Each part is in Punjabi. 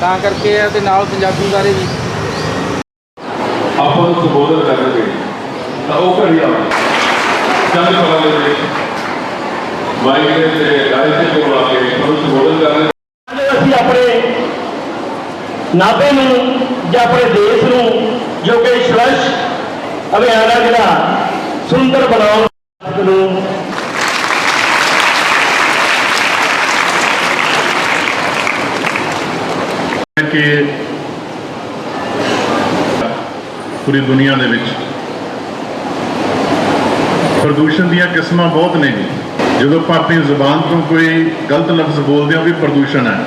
ਤਾਂ ਕਰਕੇ ਆ ਤੇ ਨਾਲ ਪੰਜਾਬੀ ਬਾਰੇ ਵੀ। ਆਪਾਂ ਨੂੰ ਸੰਬੋਧਨ ਕਰਨਗੇ ਤਾਂ ਉਹ ਘੜੀ ਆਵੇ ਚੰਦ ਕਲਾ ਦੇ ਵਿੱਚ। ਦੇ ਤੇ ਲਾਈਵ ਕੋਲ ਆ ਕੇ ਤੁਹਾਨੂੰ ਸੰਬੋਧਨ ਕਰਨਗੇ ਅਸੀਂ ਆਪਣੇ ਨਾਭੇ ਨੂੰ ਜਾਂ ਆਪਣੇ ਦੇਸ਼ ਨੂੰ ਜੋ ਕਿ ਸਵੱਛ ਅਭਿਆਨ ਜਿਹੜਾ ਸੁੰਦਰ ਬਣਾਉਣ ਨੂੰ ਕਿ ਪੂਰੀ ਦੁਨੀਆ ਦੇ ਵਿੱਚ ਪ੍ਰਦੂਸ਼ਣ ਦੀਆਂ ਕਿਸਮਾਂ ਬਹੁਤ ਨੇ ਜੀ। ਜਦੋਂ ਆਪਾਂ ਆਪਣੀ ਜ਼ੁਬਾਨ ਤੋਂ ਕੋਈ ਗਲਤ ਲਫ਼ਜ਼ ਬੋਲਦੇ ਹਾਂ ਵੀ ਪ੍ਰਦੂਸ਼ਣ ਹੈ।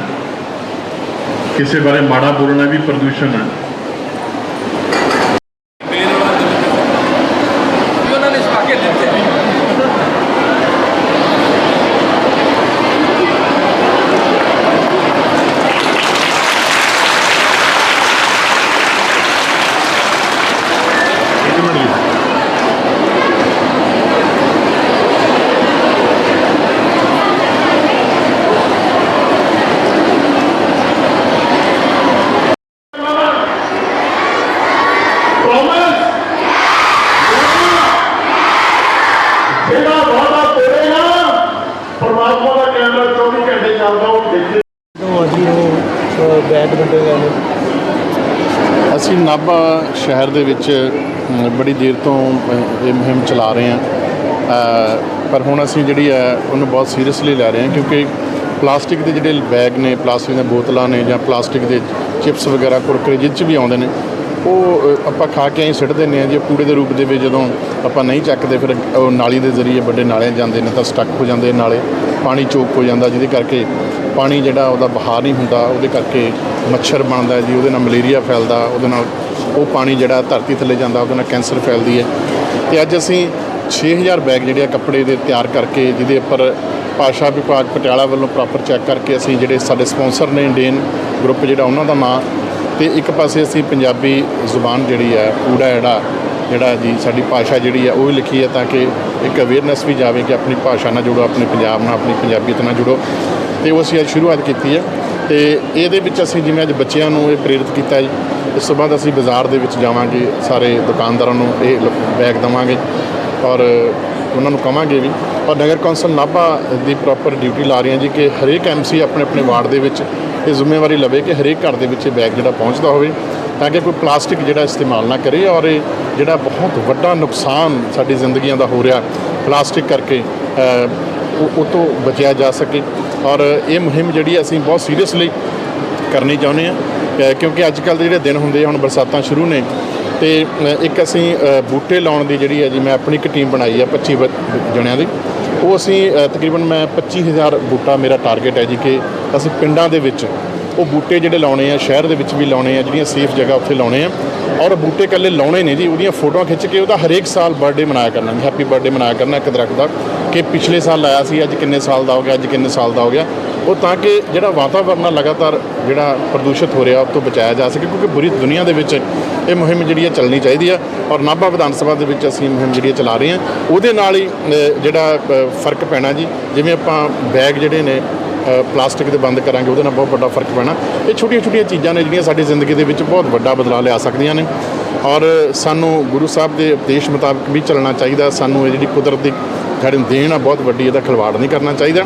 ਕਿਸੇ ਬਾਰੇ ਮਾੜਾ ਬੋਲਣਾ ਵੀ ਪ੍ਰਦੂਸ਼ਣ ਹੈ ਉਹਨਾਂ ਨੇ ਛਪਾ ਕੇ ਦਿੱਤੇ ਇੱਕ ਮਿੰਟ ਜੀ ਪ੍ਰੋਮਿਸ ਜਿਹੜਾ ਵਾਦਾ ਤੋੜੇ ਨਾ ਪਰਮਾਤਮਾ ਦਾ ਕੈਮਰਾ 24 ਘੰਟੇ ਚੱਲਦਾ ਉਹ ਦੇਖੇ। ਅਸੀਂ ਨਾਭਾ ਸ਼ਹਿਰ ਦੇ ਵਿੱਚ ਬੜੀ ਦੇਰ ਤੋਂ ਇਹ ਮੁਹਿੰਮ ਚਲਾ ਰਹੇ ਹਾਂ। ਪਰ ਹੁਣ ਅਸੀਂ ਜਿਹੜੀ ਹੈ ਉਹਨੂੰ ਬਹੁਤ ਸੀਰੀਅਸਲੀ ਲੈ ਰਹੇ ਹਾਂ ਕਿਉਂਕਿ ਪਲਾਸਟਿਕ ਦੇ ਜਿਹੜੇ ਬੈਗ ਨੇ ਪਲਾਸਟਿਕ ਦੀਆਂ ਬੋਤਲਾਂ ਨੇ ਜਾਂ ਪਲਾਸਟਿਕ ਦੇ ਚਿਪਸ ਵਗੈਰਾ ਕੁਰਕਰੇ ਜਿਹ 'ਚ ਵੀ ਆਉਂਦੇ ਨੇ ਉਹ ਆਪਾਂ ਖਾ ਕੇ ਐਂ ਸਿੱਟ ਦਿੰਦੇ ਹਾਂ ਜੇ ਕੂੜੇ ਦੇ ਰੂਪ ਦੇ ਵਿੱਚ ਜਦੋਂ ਆਪਾਂ ਨਹੀਂ ਚੱਕਦੇ, ਫਿਰ ਉਹ ਨਾਲੀ ਦੇ ਜ਼ਰੀਏ ਵੱਡੇ ਨਾਲਿਆਂ ਜਾਂਦੇ ਨੇ ਤਾਂ ਸਟਕ ਹੋ ਜਾਂਦੇ ਨਾਲੇ, ਪਾਣੀ ਚੋਕ ਹੋ ਜਾਂਦਾ ਜਿਹਦੇ ਕਰਕੇ ਪਾਣੀ ਜਿਹੜਾ ਉਹਦਾ ਬਹਾਰ ਨਹੀਂ ਹੁੰਦਾ, ਉਹਦੇ ਕਰਕੇ ਮੱਛਰ ਬਣਦਾ ਜੀ, ਉਹਦੇ ਨਾਲ ਮਲੇਰੀਆ ਫੈਲਦਾ, ਉਹਦੇ ਨਾਲ ਉਹ ਪਾਣੀ ਜਿਹੜਾ ਧਰਤੀ ਥੱਲੇ ਜਾਂਦਾ, ਉਹਦੇ ਨਾਲ ਕੈਂਸਰ ਫੈਲਦੀ ਹੈ। ਤੇ ਅੱਜ ਅਸੀਂ 6000 ਬੈਗ ਜਿਹੜੇ ਆ ਕੱਪੜੇ ਦੇ ਤਿਆਰ ਕਰਕੇ, ਜਿਹਦੇ ਉੱਪਰ ਭਾਸ਼ਾ ਵਿਭਾਗ ਪਟਿਆਲਾ ਵੱਲੋਂ ਪ੍ਰੋਪਰ ਚੈੱਕ ਕਰਕੇ ਅਸੀਂ ਜਿਹੜੇ ਸਾਡੇ ਸਪਾਂਸਰ ਨੇ ਇੰਡੀਅਨ ਗਰੁੱਪ ਜਿਹੜਾ ਉਹਨਾਂ ਦਾ ਨਾਂ ਤੇ ਇੱਕ ਪਾਸੇ ਅਸੀਂ ਪੰਜਾਬੀ ਜ਼ੁਬਾਨ ਜਿਹੜੀ ਹੈ ਕੂੜਾ ਜਿਹੜਾ ਜਿਹੜਾ ਜੀ ਸਾਡੀ ਭਾਸ਼ਾ ਜਿਹੜੀ ਹੈ ਉਹ ਵੀ ਲਿਖੀ ਹੈ ਤਾਂ ਕਿ ਇੱਕ ਅਵੇਅਰਨੈਸ ਵੀ ਜਾਵੇ ਕਿ ਆਪਣੀ ਭਾਸ਼ਾ ਨਾਲ ਜੁੜੋ, ਆਪਣੇ ਪੰਜਾਬ ਨਾਲ, ਆਪਣੀ ਪੰਜਾਬੀਅਤ ਨਾਲ ਜੁੜੋ। ਤੇ ਉਹ ਅਸੀਂ ਅੱਜ ਸ਼ੁਰੂਆਤ ਕੀਤੀ ਹੈ ਤੇ ਇਹਦੇ ਵਿੱਚ ਅਸੀਂ ਜਿਵੇਂ ਅੱਜ ਬੱਚਿਆਂ ਨੂੰ ਇਹ ਪ੍ਰੇਰਿਤ ਕੀਤਾ ਜੀ, ਇਸ ਤੋਂ ਬਾਅਦ ਅਸੀਂ ਬਾਜ਼ਾਰ ਦੇ ਵਿੱਚ ਜਾਵਾਂਗੇ, ਸਾਰੇ ਦੁਕਾਨਦਾਰਾਂ ਨੂੰ ਇਹ ਬੈਗ ਦੇਵਾਂਗੇ ਔਰ ਉਹਨਾਂ ਨੂੰ ਕਵਾਂਗੇ ਵੀ, ਔਰ ਨਗਰ ਕੌਂਸਲ ਨਾਭਾ ਦੀ ਪ੍ਰੋਪਰ ਡਿਊਟੀ ਲਾ ਰਹੀ ਹੈ ਜੀ ਕਿ ਹਰੇਕ ਐਮਸੀ ਆਪਣੇ ਆਪਣੇ ਵਾਰਡ ਦੇ ਵਿੱਚ ਇਹ ਜ਼ਿੰਮੇਵਾਰੀ ਲਵੇ ਕਿ ਹਰੇਕ ਘਰ ਦੇ ਵਿੱਚ ਇਹ ਬੈਗ ਜਿਹੜਾ ਪਹੁੰਚਦਾ ਹੋਵੇ ਤਾਂ ਕਿ ਕੋਈ ਪਲਾਸਟਿਕ ਜਿਹੜਾ ਇਸਤੇਮਾਲ ਨਾ ਕਰੇ ਔਰ ਇਹ ਜਿਹੜਾ ਬਹੁਤ ਵੱਡਾ ਨੁਕਸਾਨ ਸਾਡੀ ਜ਼ਿੰਦਗੀਆਂ ਦਾ ਹੋ ਰਿਹਾ ਪਲਾਸਟਿਕ ਕਰਕੇ ਉਹ ਤੋਂ ਬਚਿਆ ਜਾ ਸਕੇ। ਔਰ ਇਹ ਮੁਹਿੰਮ ਜਿਹੜੀ ਅਸੀਂ ਬਹੁਤ ਸੀਰੀਅਸਲੀ ਕਰਨੀ ਚਾਹੁੰਦੇ ਆ ਕਿਉਂਕਿ ਅੱਜ ਕੱਲ੍ਹ ਦੇ ਜਿਹੜੇ ਦਿਨ ਹੁੰਦੇ ਆ, ਹੁਣ ਬਰਸਾਤਾਂ ਸ਼ੁਰੂ ਨੇ, ਤੇ ਇੱਕ ਅਸੀਂ ਬੂਟੇ ਲਾਉਣ ਦੀ ਜਿਹੜੀ ਹੈ ਜੀ, ਮੈਂ ਆਪਣੀ ਇੱਕ ਟੀਮ ਬਣਾਈ ਆ 25 ਜਣਿਆਂ ਦੀ। ਉਹ ਅਸੀਂ ਤਕਰੀਬਨ ਮੈਂ 25000 ਬੂਟਾ ਮੇਰਾ ਟਾਰਗੇਟ ਹੈ ਜੀ ਕਿ ਅਸੀਂ ਪਿੰਡਾਂ ਦੇ ਵਿੱਚ ਉਹ ਬੂਟੇ ਜਿਹੜੇ ਲਾਉਣੇ ਆ, ਸ਼ਹਿਰ ਦੇ ਵਿੱਚ ਵੀ ਲਾਉਣੇ ਆ, ਜਿਹੜੀਆਂ ਸੇਫ ਜਗ੍ਹਾ ਉੱਥੇ ਲਾਉਣੇ ਆ। ਔਰ ਬੂਟੇ ਇਕੱਲੇ ਲਾਉਣੇ ਨੇ ਜੀ, ਉਹਦੀਆਂ ਫੋਟੋਆਂ ਖਿੱਚ ਕੇ ਉਹਦਾ ਹਰੇਕ ਸਾਲ ਬਰਥਡੇ ਮਨਾਇਆ ਕਰਨਾ ਹੈਪੀ ਬਰਥਡੇ ਮਨਾਇਆ ਕਰਨਾ ਇੱਕ ਦਰਖਤ ਦਾ, ਕਿ ਪਿਛਲੇ ਸਾਲ ਲਾਇਆ ਸੀ, ਅੱਜ ਕਿੰਨੇ ਸਾਲ ਦਾ ਹੋ ਗਿਆ, ਅੱਜ ਕਿੰਨੇ ਸਾਲ ਦਾ ਹੋ ਗਿਆ। ਉਹ ਤਾਂ ਕਿ ਜਿਹੜਾ ਵਾਤਾਵਰਨ ਆ, ਲਗਾਤਾਰ ਜਿਹੜਾ ਪ੍ਰਦੂਸ਼ਿਤ ਹੋ ਰਿਹਾ, ਉਹ ਤੋਂ ਬਚਾਇਆ ਜਾ ਸਕੇ, ਕਿਉਂਕਿ ਪੂਰੀ ਦੁਨੀਆ ਦੇ ਵਿੱਚ ਇਹ ਮੁਹਿੰਮ ਜਿਹੜੀ ਆ ਚੱਲਣੀ ਚਾਹੀਦੀ ਆ। ਔਰ ਨਾਭਾ ਵਿਧਾਨ ਸਭਾ ਦੇ ਵਿੱਚ ਅਸੀਂ ਮੁਹਿੰਮ ਜਿਹੜੀ ਚਲਾ ਰਹੇ ਹਾਂ ਉਹਦੇ ਨਾਲ ਹੀ ਜਿਹੜਾ ਫ਼ਰਕ ਪੈਣਾ ਜੀ, ਜਿਵੇਂ ਆਪਾਂ ਬੈਗ ਜਿਹੜੇ ਨੇ ਪਲਾਸਟਿਕ ਦੇ ਬੰਦ ਕਰਾਂਗੇ, ਉਹਦੇ ਨਾਲ ਬਹੁਤ ਵੱਡਾ ਫ਼ਰਕ ਪੈਣਾ। ਇਹ ਛੋਟੀਆਂ ਛੋਟੀਆਂ ਚੀਜ਼ਾਂ ਨੇ ਜਿਹੜੀਆਂ ਸਾਡੀ ਜ਼ਿੰਦਗੀ ਦੇ ਵਿੱਚ ਬਹੁਤ ਵੱਡਾ ਬਦਲਾਅ ਲਿਆ ਸਕਦੀਆਂ ਨੇ। ਔਰ ਸਾਨੂੰ ਗੁਰੂ ਸਾਹਿਬ ਦੇ ਉਪਦੇਸ਼ ਮੁਤਾਬਕ ਵੀ ਚੱਲਣਾ ਚਾਹੀਦਾ। ਸਾਨੂੰ ਇਹ ਜਿਹੜੀ ਕੁਦਰਤ ਦੀ ਸਾਡੀ ਦੇਣ ਆ, ਬਹੁਤ ਵੱਡੀ ਇਹਦਾ ਖਿਲਵਾੜ ਨਹੀਂ ਕਰਨਾ ਚਾਹੀਦਾ।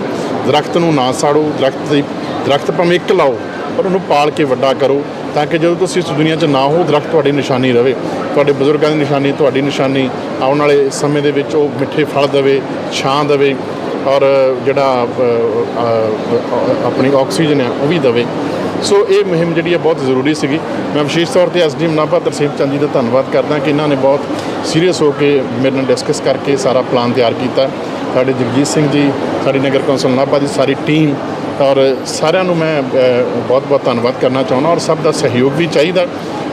ਦਰਖਤ ਨੂੰ ਨਾ ਸਾੜੋ, ਦਰਖਤ ਦੀ ਦਰਖਤ ਭਾਵੇਂ ਇੱਕ ਲਾਓ, ਪਰ ਉਹਨੂੰ ਪਾਲ ਕੇ ਵੱਡਾ ਕਰੋ, ਤਾਂ ਕਿ ਜਦੋਂ ਤੁਸੀਂ ਇਸ ਦੁਨੀਆ 'ਚ ਨਾ ਹੋ, ਦਰਖਤ ਤੁਹਾਡੀ ਨਿਸ਼ਾਨੀ ਰਵੇ। ਤੁਹਾਡੇ ਬਜ਼ੁਰਗਾਂ ਦੀ ਨਿਸ਼ਾਨੀ, ਤੁਹਾਡੀ ਨਿਸ਼ਾਨੀ ਆਉਣ ਵਾਲੇ ਸਮੇਂ ਦੇ ਵਿੱਚ ਉਹ ਮਿੱਠੇ ਫਲ ਦੇਵੇ, ਛਾਂ ਦੇਵੇ। ਔਰ ਜਿਹੜਾ ਆਪਣੀ ਆਕਸੀਜਨ ਹੈ, ਉਹ ਵੀ ਦੇਵੇ। ਸੋ ਇਹ ਮੁਹਿੰਮ ਜਿਹੜੀ ਹੈ, ਬਹੁਤ ਜ਼ਰੂਰੀ ਸੀਗੀ। ਮੈਂ ਵਿਸ਼ੇਸ਼ ਤੌਰ ਤੇ ਐਸਡੀਐਮ ਨਾਭਾ ਤਰਸੀਮ ਚੰਦ ਜੀ ਦਾ ਧੰਨਵਾਦ ਕਰਦਾ ਕਿ ਇਹਨਾਂ ਨੇ ਬਹੁਤ ਸੀਰੀਅਸ ਹੋ ਕੇ ਮੇਰੇ ਨਾਲ ਡਿਸਕਸ ਕਰਕੇ ਸਾਰਾ ਪਲਾਨ ਤਿਆਰ ਕੀਤਾ। ਸਾਡੇ ਜਗਜੀਤ ਸਿੰਘ ਜੀ, ਸਾਡੀ ਨਗਰ ਕੌਂਸਲ ਨਾਭਾ ਦੀ ਸਾਰੀ ਟੀਮ ਔਰ ਸਾਰਿਆਂ ਨੂੰ ਮੈਂ ਬਹੁਤ ਬਹੁਤ ਧੰਨਵਾਦ ਕਰਨਾ ਚਾਹੁੰਦਾ ਔਰ ਸਭ ਦਾ ਸਹਿਯੋਗ ਵੀ ਚਾਹੀਦਾ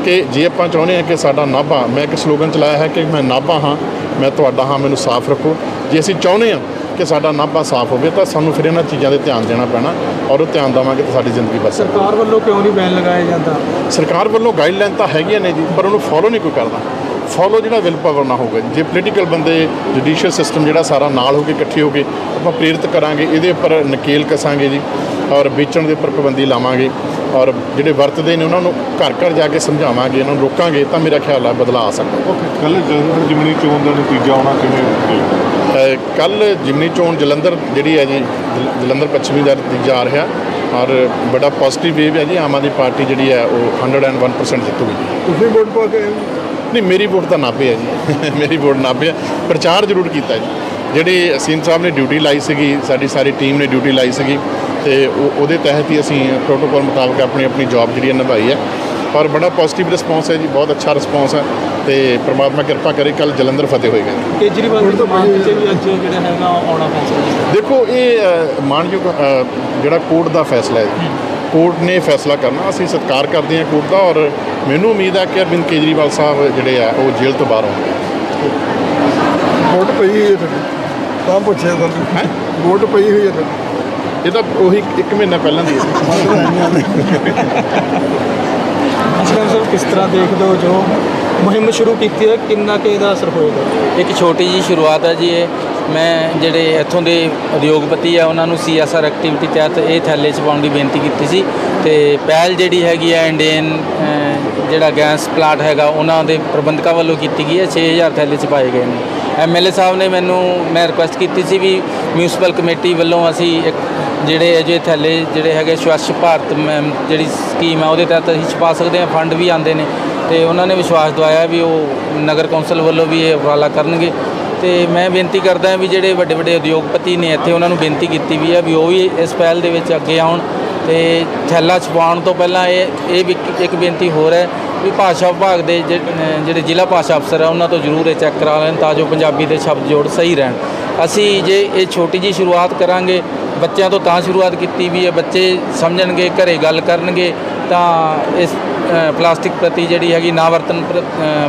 ਕਿ ਜੇ ਆਪਾਂ ਚਾਹੁੰਦੇ ਹਾਂ ਕਿ ਸਾਡਾ ਨਾਭਾ, ਮੈਂ ਇੱਕ ਸਲੋਗਨ ਚਲਾਇਆ ਹੈ ਕਿ ਮੈਂ ਨਾਭਾ ਹਾਂ, ਮੈਂ ਤੁਹਾਡਾ ਹਾਂ, ਮੈਨੂੰ ਸਾਫ਼ ਰੱਖੋ। ਜੇ ਅਸੀਂ ਚਾਹੁੰਦੇ ਹਾਂ ਕਿ ਸਾਡਾ ਨਾਭਾ ਸਾਫ਼ ਹੋਵੇ ਤਾਂ ਸਾਨੂੰ ਫਿਰ ਇਹਨਾਂ ਚੀਜ਼ਾਂ ਦੇ ਧਿਆਨ ਦੇਣਾ ਪੈਣਾ ਔਰ ਉਹ ਧਿਆਨ ਦੇਵਾਂਗੇ ਤਾਂ ਸਾਡੀ ਜ਼ਿੰਦਗੀ ਬਚ ਸਕਦੀ ਸਰਕਾਰ ਵੱਲੋਂ ਕਿਉਂ ਨਹੀਂ ਬੈਨ ਲਗਾਇਆ ਜਾਂਦਾ? ਸਰਕਾਰ ਵੱਲੋਂ ਗਾਈਡਲਾਈਨ ਤਾਂ ਹੈਗੀਆਂ ਨੇ ਜੀ ਪਰ ਉਹਨੂੰ ਫੋਲੋ ਨਹੀਂ ਕੋਈ ਕਰਦਾ। ਫੋਲੋ ਜਿਹੜਾ ਵਿਲ ਪਾਵਰ ਨਾ ਹੋਊਗਾ ਜੇ। ਪੋਲੀਟੀਕਲ ਬੰਦੇ ਜੁਡੀਸ਼ੀਅਲ ਸਿਸਟਮ ਜਿਹੜਾ ਸਾਰਾ ਨਾਲ ਹੋ ਕੇ ਇਕੱਠੇ ਹੋ ਕੇ ਆਪਾਂ ਪ੍ਰੇਰਿਤ ਕਰਾਂਗੇ ਇਹਦੇ ਉੱਪਰ ਨਕੇਲ ਕਸਾਂਗੇ ਜੀ ਔਰ ਵੇਚਣ ਦੇ ਉੱਪਰ ਪਾਬੰਦੀ ਲਾਵਾਂਗੇ ਔਰ ਜਿਹੜੇ ਵਰਤਦੇ ਨੇ ਉਹਨਾਂ ਨੂੰ ਘਰ ਘਰ ਜਾ ਕੇ ਸਮਝਾਵਾਂਗੇ ਇਹਨਾਂ ਨੂੰ ਰੋਕਾਂਗੇ ਤਾਂ ਮੇਰਾ ਖਿਆਲ ਹੈ ਬਦਲਾਅ ਆ ਸਕਦਾ। ਕੱਲ ਜਲੰਧਰ ਜਿਮਨੀ ਚੋਣ ਦਾ ਨਤੀਜਾ ਆਉਣਾ ਕਿਵੇਂ? ਕੱਲ ਜਿਮਨੀ ਚੋਣ ਜਲੰਧਰ ਜਿਹੜੀ ਹੈ ਜੀ ਜਲ- ਜਲੰਧਰ ਪੱਛਮੀ ਦਾ ਨਤੀਜਾ ਆ ਰਿਹਾ ਔਰ ਬੜਾ ਪੋਜ਼ਿਟਿਵ ਵੇਵ ਹੈ ਜੀ ਆਮ ਆਦਮੀ ਪਾਰਟੀ ਜਿਹੜੀ ਹੈ ਉਹ 101% ਜਿੱਤੂਗੀ ਤੁਸੀਂ ਵੋਟ ਪਾ ਕੇ ਨਹੀਂ ਮੇਰੀ ਵੋਟ ਤਾਂ ਨਾਭੇ ਹੈ ਜੀ। ਮੇਰੀ ਵੋਟ ਹੈ। ਪ੍ਰਚਾਰ ਜ਼ਰੂਰ ਕੀਤਾ ਜੀ। ਜਿਹੜੇ ਅਸੀਮ ਸਾਹਿਬ ਨੇ ਡਿਊਟੀ ਲਾਈ ਸੀਗੀ ਸਾਡੀ ਸਾਰੀ ਟੀਮ ਨੇ ਡਿਊਟੀ ਲਾਈ ਸੀਗੀ ਤੇ ਉਹ- ਉਹਦੇ ਤਹਿਤ ਹੀ ਅਸੀਂ ਪ੍ਰੋਟੋਕਾਲ ਮੁਤਾਬਕ ਆਪਣੀ ਆਪਣੀ ਜੌਬ ਜਿਹੜੀ ਹੈ ਨਿਭਾਈ ਹੈ। ਔਰ ਬੜਾ ਪੋਜ਼ਿਟਿਵ ਰਿਸਪੌਂਸ ਹੈ ਜੀ ਬਹੁਤ ਅੱਛਾ ਰਿਸਪੌਂਸ ਹੈ ਤੇ ਪ੍ਰਮਾਤਮਾ ਕਿਰਪਾ ਕਰੇ ਕੱਲ ਜਲੰਧਰ ਫਤਿਹ ਹੋਏਗਾ ਕੇਜਰੀਵਾਲ ਦੀ ਜ਼ਮਾਨਤ 'ਚ ਵੀ ਅੱਜ ਜਿਹੜਾ ਹੈਗਾ ਆਉਣਾ ਫੈਸਲਾ ਦੇਖੋ ਇਹ ਅ, ਜਿਹੜਾ ਕੋਰਟ ਦਾ ਫੈਸਲਾ ਹੈ। ਕੋਰਟ ਨੇ ਫੈਸਲਾ ਕਰਨਾ ਅਸੀਂ ਸਤਿਕਾਰ ਕਰਦੇ ਹਾਂ ਕੋਰਟ ਦਾ ਔਰ ਮੈਨੂੰ ਉਮੀਦ ਹੈ ਕਿ ਅਰਵਿੰਦ ਕੇਜਰੀਵਾਲ ਸਾਹਿਬ ਜਿਹੜੇ ਆ ਉਹ ਜੇਲ੍ਹ ਤੋਂ ਬਾਹਰ ਆਉਣਗੇ। ਵੋਟ ਪਈ ਹੋਈ ਹੈ ਤੁਹਾਡੀ? ਤਾਂ ਪੁੱਛਿਆ ਤੁਹਾਨੂੰ। ਹੈਂ? ਵੋਟ ਪਈ ਹੋਈ ਹੈ ਤੁਹਾਡੀ? ਇਹ ਤਾਂ ਉਹੀ ਇੱਕ ਮਹੀਨਾ ਪਹਿਲਾਂ ਦੀ ਹੈ। ਅਸਲਮ ਸਰ, ਕਿਸ ਤਰ੍ਹਾਂ ਦੇਖਦੇ ਹੋ ਜੋ ਮੁਹਿੰਮ ਸ਼ੁਰੂ ਕੀਤੀ ਹੈ, ਕਿੰਨਾ ਕੁ ਇਹਦਾ ਅਸਰ ਹੋਏਗਾ? ਇੱਕ ਛੋਟੀ ਜੀ ਸ਼ੁਰੂਆਤ ਹੈ ਜੀ ਇਹ। ਮੈਂ ਜਿਹੜੇ ਇੱਥੋਂ ਦੇ ਉਦਯੋਗਪਤੀ ਆ, ਉਹਨਾਂ ਨੂੰ ਸੀਐਸਆਰ ਐਕਟੀਵਿਟੀ ਤਹਿਤ ਇਹ ਥੈਲੇ 'ਚ ਪਾਉਣ ਦੀ ਬੇਨਤੀ ਕੀਤੀ ਸੀ। ਤੇ ਪਹਿਲ ਜਿਹੜੀ ਹੈਗੀ ਆ, ਇੰਡੀਅਨ ਜਿਹੜਾ ਗੈਸ ਪਲਾਂਟ ਹੈਗਾ, ਉਹਨਾਂ ਦੇ ਪ੍ਰਬੰਧਕਾਂ ਵੱਲੋਂ ਕੀਤੀ ਗਈ ਹੈ 6000 ਥੈਲੇ 'ਚ ਪਾਏ ਗਏ ਨੇ। ਐਮਐਲਏ ਸਾਹਿਬ ਨੇ ਮੈਨੂੰ, ਮੈਂ ਰਿਕੁਐਸਟ ਕੀਤੀ ਸੀ ਵੀ ਮਿਊਨਿਸਪਲ ਕਮੇਟੀ ਵੱਲੋਂ ਅਸੀਂ ਇੱਕ ਜਿਹੜੇ ਅਜੇ ਥੈਲੇ ਜਿਹੜੇ ਹੈਗੇ ਸਵੱਛ ਭਾਰਤ ਮ- ਜਿਹੜੀ ਸਕੀਮ ਆ ਉਹਦੇ ਤਹਿਤ ਅਸੀਂ ਛਪਾ ਸਕਦੇ ਹਾਂ ਫੰਡ ਵੀ ਆਉਂਦੇ ਨੇ। ਤੇ ਉਹਨਾਂ ਨੇ ਵਿਸ਼ਵਾਸ ਦਵਾਇਆ ਵੀ ਉਹ ਨਗਰ ਕੌਂਸਲ ਵੱਲੋਂ ਵੀ ਇਹ ਉਪਰਾਲਾ ਕਰਨਗੇ। ਤੇ ਮੈਂ ਬੇਨਤੀ ਕਰਦਾ ਵੀ ਜਿਹੜੇ ਵੱਡੇ ਵੱਡੇ ਉਦਯੋਗਪਤੀ ਨੇ ਇੱਥੇ ਉਹਨਾਂ ਨੂੰ ਬੇਨਤੀ ਕੀਤੀ ਵੀ ਹੈ ਵੀ ਉਹ ਵੀ ਇਸ ਪਹਿਲ ਦੇ ਵਿੱਚ ਅੱਗੇ ਆਉਣ। ਤੇ ਥੈਲਾ ਛਪਾਉਣ ਤੋਂ ਪਹਿਲਾਂ ਇਹ ਇਹ ਵੀ ਇੱਕ ਬੇਨਤੀ ਹੋਰ ਹੈ ਵੀ ਭਾਸ਼ਾ ਵਿਭਾਗ ਦੇ ਜਿਹੜੇ ਜ਼ਿਲ੍ਹਾ ਭਾਸ਼ਾ ਅਫਸਰ ਆ, ਉਹਨਾਂ ਤੋਂ ਜ਼ਰੂਰ ਇਹ ਚੈੱਕ ਕਰਾ ਲੈਣ ਤਾਂ ਜੋ ਪੰਜਾਬੀ ਦੇ ਸ਼ਬਦ ਜੋੜ ਸਹੀ ਰਹਿਣ। ਅਸੀਂ ਜੇ ਇਹ ਛੋਟੀ ਜੀ ਸ਼ੁਰੂਆਤ ਕਰਾਂਗੇ, ਬੱਚਿਆਂ ਤੋਂ ਤਾਂ ਸ਼ੁਰੂਆਤ ਕੀਤੀ ਵੀ ਹੈ ਬੱਚੇ ਸਮਝਣਗੇ, ਘਰੇ ਗੱਲ ਕਰਨਗੇ, ਤਾਂ ਇਸ ਪਲਾਸਟਿਕ ਪ੍ਰਤੀ ਜਿਹੜੀ ਹੈਗੀ ਨਾ ਵਰਤਨ ਪ੍ਰ-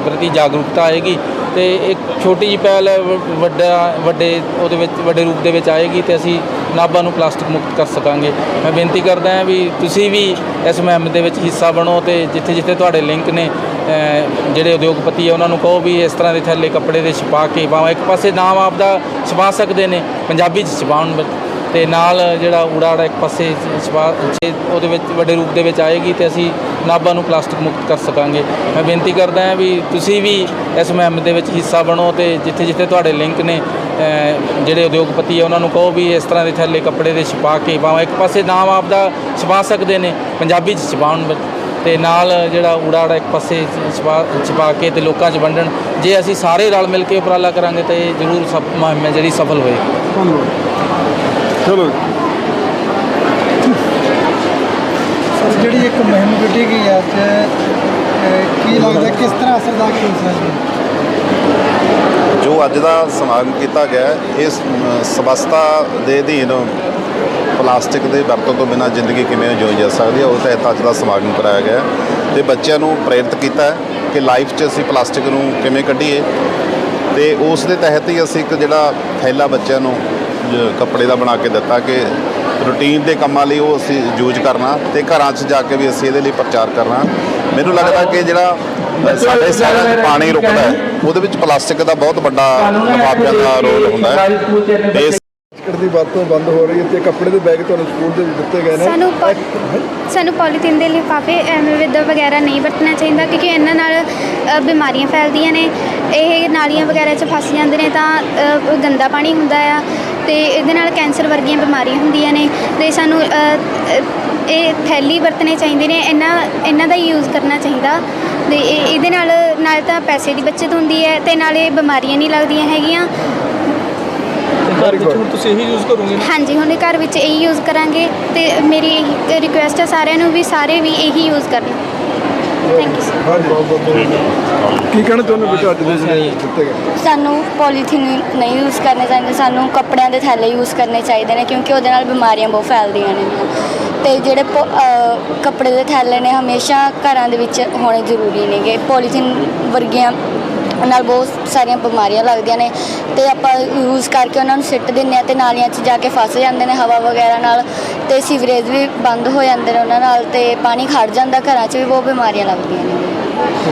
ਪ੍ਰਤੀ ਜਾਗਰੂਕਤਾ ਆਏਗੀ। ਤੇ ਇੱਕ ਛੋਟੀ ਜਿਹੀ ਪਹਿਲ ਵ- ਵੱਡਾ, ਵੱਡੇ, ਉਹਦੇ ਵਿੱਚ, ਵੱਡੇ ਰੂਪ ਦੇ ਵਿੱਚ ਆਏਗੀ ਤੇ ਅਸੀਂ ਨਾਭਾ ਨੂੰ ਪਲਾਸਟਿਕ ਮੁਕਤ ਕਰ ਸਕਾਂਗੇ। ਮੈਂ ਬੇਨਤੀ ਕਰਦਾ ਹਾਂ ਵੀ ਤੁਸੀਂ ਵੀ ਇਸ ਮੁਹਿੰਮ ਦੇ ਵਿੱਚ ਹਿੱਸਾ ਬਣੋ ਤੇ ਜਿੱਥੇ ਜਿੱਥੇ ਤੁਹਾਡੇ ਲਿੰਕ ਨੇ ਜਿਹੜੇ ਉਦਯੋਗਪਤੀ ਆ, ਉਹਨਾਂ ਨੂੰ ਕਹੋ ਵੀ ਇਸ ਤਰ੍ਹਾਂ ਦੇ ਥੱਲੇ ਕੱਪੜੇ ਦੇ ਛਪਾ ਕੇ ਭਾਵੇਂ ਇੱਕ ਪਾਸੇ ਨਾਮ ਆਪਦਾ ਛਪਾ ਸਕਦੇ ਨੇ, ਪੰਜਾਬੀ 'ਚ ਛਪਾਉਣ ਬ- ਤੇ ਨਾਲ ਜਿਹੜਾ ਊੜਾੜਾ ਇੱਕ ਪਾਸੇ ਛਪਾ ਉਹਦੇ ਵਿੱਚ ਵੱਡੇ ਰੂਪ ਦੇ ਵਿੱਚ ਆਏਗੀ ਤੇ ਅਸੀਂ ਨਾਭਾ ਨੂੰ ਪਲਾਸਟਿਕ ਮੁਕਤ ਕਰ ਸਕਾਂਗੇ। ਮੈਂ ਬੇਨਤੀ ਕਰਦਾ ਹਾਂ ਵੀ ਤੁਸੀਂ ਵੀ ਇਸ ਮੁਹਿੰਮ ਦੇ ਵਿੱਚ ਹਿੱਸਾ ਬਣੋ ਤੇ ਜਿੱਥੇ ਜਿੱਥੇ ਤੁਹਾਡੇ ਲਿੰਕ ਨੇ ਜਿਹੜੇ ਉਦਯੋਗਪਤੀ ਆ, ਉਹਨਾਂ ਨੂੰ ਕਹੋ ਵੀ ਇਸ ਤਰ੍ਹਾਂ ਦੇ ਥੱਲੇ ਕੱਪੜੇ ਦੇ ਛਪਾ ਕੇ ਭਾਵੇਂ ਇੱਕ ਪਾਸੇ ਨਾਮ ਆਪਦਾ ਛਪਾ ਸਕਦੇ ਨੇ, ਪੰਜਾਬੀ 'ਚ ਛਪਾਉਣ ਬ- ਤੇ ਨਾਲ ਜਿਹੜਾ ਊੜਾੜਾ ਇੱਕ ਪਾਸੇ ਛਪਾ ਛਪਾ ਕੇ ਤੇ ਲੋਕਾਂ 'ਚ ਵੰਡਣ, ਜੇ ਅਸੀਂ ਸਾਰੇ ਰਲ ਮਿਲ ਕੇ ਉਪਰਾਲਾ ਕਰਾਂਗੇ ਤਾਂ ਇਹ ਜ਼ਰੂਰ ਸਫ ਮੁਹਿੰਮ ਹੈ ਜਿਹੜੀ ਸਫਲ ਹੋਏਗੀ। ਧੰਨਵਾਦ। ਚਲੋ। ਸਰ ਜਿਹੜੀ ਇੱਕ ਮੁਹਿੰਮ ਕੱਢੀ ਗਈ ਅੱਜ ਅਹ, ਕੀ ਲੱਗਦਾ ਕਿਸ ਤਰ੍ਹਾਂ ਅਸਰਦਾਰ ਹੋ ਸਕਦੀ ਹੈ? ਜੋ ਅੱਜ ਦਾ ਸਮਾਗਮ ਕੀਤਾ ਗਿਆ ਇਸ ਅ, ਸਵਸਥਤਾ ਦੇ ਅਧੀਨ ਪਲਾਸਟਿਕ ਦੇ ਵਰਤੋਂ ਤੋਂ ਬਿਨਾਂ ਜ਼ਿੰਦਗੀ ਕਿਵੇਂ ਜਿਉਈ ਜਾ ਸਕਦੀ ਹੈ ਉਹ ਤਹਿਤ ਅੱਜ ਦਾ ਸਮਾਗਮ ਕਰਾਇਆ ਗਿਆ ਤੇ ਬੱਚਿਆਂ ਨੂੰ ਪ੍ਰੇਰਿਤ ਕੀਤਾ ਕਿ ਲਾਈਫ 'ਚ ਅਸੀਂ ਪਲਾਸਟਿਕ ਨੂੰ ਕਿਵੇਂ ਕੱਢੀਏ। ਤੇ ਉਸ ਦੇ ਤਹਿਤ ਹੀ ਅਸੀਂ ਇੱਕ ਜਿਹੜਾ ਥੈਲਾ ਬੱਚਿਆਂ ਨੂੰ ਕੱਪੜੇ ਦਾ ਬਣਾ ਕੇ ਦਿੱਤਾ ਕਿ ਰੂਟੀਨ ਦੇ ਕੰਮਾਂ ਲਈ ਉਹ ਅਸੀਂ ਯੂਜ਼ ਕਰਨਾ ਤੇ ਘਰਾਂ 'ਚ ਜਾ ਕੇ ਵੀ ਅਸੀਂ ਇਹਦੇ ਲਈ ਪ੍ਰਚਾਰ ਕਰਨਾ। ਮੈਨੂੰ ਲੱਗਦਾ ਕਿ ਜਿਹੜਾ ਸਾਡੇ ਸ਼ਹਿਰਾਂ 'ਚ ਪਾਣੀ ਰੁਕਦਾ ਹੈ ਉਹਦੇ ਵਿੱਚ ਪਲਾਸਟਿਕ ਦਾ ਬਹੁਤ ਵੱਡਾ ਲਿਫਾਫਿਆਂ ਦਾ ਰੋਲ ਹੁੰਦਾ ਹੈ। ਤੇ ਇਸ ਪਲਾਸਟਿਕ ਦੀ ਵਰਤੋਂ ਬੰਦ ਹੋ ਰਹੀ ਹੈ ਤੇ ਕੱਪੜੇ ਦੇ ਬੈਗ ਤੁਹਾਨੂੰ ਸਕੂਲ ਦੇ ਵਿੱਚ ਦਿੱਤੇ ਗਏ ਨੇ। ਸਾਨੂੰ ਸਾਨੂੰ ਪੋਲੀਥੀਨ ਦੇ ਲਿਫਾਫੇ ਐਵੇਂ ਵਿਦ ਵਗੈਰਾ ਨਹੀਂ ਵਰਤਣਾ ਚਾਹੀਦਾ ਕਿਉਂਕਿ ਇਹਨਾਂ ਨਾਲ ਬਿਮਾਰੀਆਂ ਫੈਲਦੀਆਂ ਨੇ। ਇਹ ਨਾਲੀਆਂ ਵਗੈਰਾ 'ਚ ਫਸ ਜਾਂਦੇ ਨੇ ਤਾਂ ਗੰਦਾ ਪਾਣੀ ਹੁੰਦਾ ਆ। ਤੇ ਇਹਦੇ ਨਾਲ ਕੈਂਸਰ ਵਰਗੀਆਂ ਬਿਮਾਰੀਆਂ ਹੁੰਦੀਆਂ ਨੇ ਤੇ ਸਾਨੂੰ ਇਹ ਥੈਲੀ ਵਰਤਣੇ ਚਾਹੀਦੇ ਨੇ ਇਹਨਾਂ ਇਹਨਾਂ ਦਾ ਯੂਜ਼ ਕਰਨਾ ਚਾਹੀਦਾ ਤੇ ਇਹ- ਇਹਦੇ ਨਾਲ ਨਾਲ ਤਾਂ ਪੈਸੇ ਦੀ ਬਚਤ ਹੁੰਦੀ ਹੈ ਤੇ ਨਾਲੇ ਬਿਮਾਰੀਆਂ ਨਹੀਂ ਲੱਗਦੀਆਂ ਹੈਗੀਆਂ। ਘਰ ਵਿੱਚ ਹੁਣ ਤੁਸੀਂ ਇਹੀ ਯੂਜ਼ ਕਰੋਗੇ ਹਾਂਜੀ ਹੁਣ ਘਰ ਵਿੱਚ ਇਹੀ ਯੂਜ਼ ਕਰਾਂਗੇ ਤੇ ਮੇਰੀ ਰਿਕੁਐਸਟ ਹੈ ਸਾਰਿਆਂ ਨੂੰ ਵੀ ਸਾਰੇ ਵੀ ਇਹੀ ਯੂਜ਼ ਕਰਨ। ਥੈਂਕ ਯੂ ਸਰ ਹਾਂਜੀ। ਕੀ ਕਹਿਣਾ ਚਾਹੁੰਦੇ ਬੇਟਾ ਅੱਜ ਦੇ ਜਿਹੜੇ ਦਿੱਤੇ ਗਏ? ਸਾਨੂੰ ਪੋਲੀਥੀਨ ਨਹੀਂ ਯੂਜ਼ ਕਰਨੇ ਚਾਹੀਦੇ ਸਾਨੂੰ ਕੱਪੜਿਆਂ ਦੇ ਥੈਲੇ ਯੂਜ਼ ਕਰਨੇ ਚਾਹੀਦੇ ਨੇ ਕਿਉਂਕਿ ਉਹਦੇ ਨਾਲ ਬਿਮਾਰੀਆਂ ਬਹੁਤ ਫੈਲਦੀਆਂ ਨੇ। ਤੇ ਜਿਹੜੇ ਪੋ- ਅਹ ਕੱਪੜੇ ਦੇ ਥੈਲੇ ਨੇ ਹਮੇਸ਼ਾ ਘਰਾਂ ਦੇ ਵਿੱਚ ਹੋਣੇ ਜ਼ਰੂਰੀ ਨੇਗੇ। ਪੋਲੀਥੀਨ ਵਰਗੀਆਂ ਨਾਲ ਬਹੁਤ ਸਾਰੀਆਂ ਬਿਮਾਰੀਆਂ ਲੱਗਦੀਆਂ ਨੇ ਤੇ ਆਪਾਂ ਯੂਜ਼ ਕਰਕੇ ਉਹਨਾਂ ਨੂੰ ਸਿੱਟ ਦਿੰਦੇ ਆ ਤੇ ਨਾਲੀਆਂ 'ਚ ਜਾ ਕੇ ਫਸ ਜਾਂਦੇ ਨੇ ਹਵਾ ਵਗੈਰਾ ਨਾਲ। ਤੇ ਸੀਵਰੇਜ ਵੀ ਬੰਦ ਹੋ ਜਾਂਦੇ ਨੇ ਉਹਨਾਂ ਨਾਲ ਤੇ ਪਾਣੀ ਖੜ ਜਾਂਦਾ ਘਰਾਂ 'ਚ ਵੀ ਬਹੁਤ ਬਿਮਾਰੀਆਂ ਲੱਗਦੀਆਂ ਨੇ।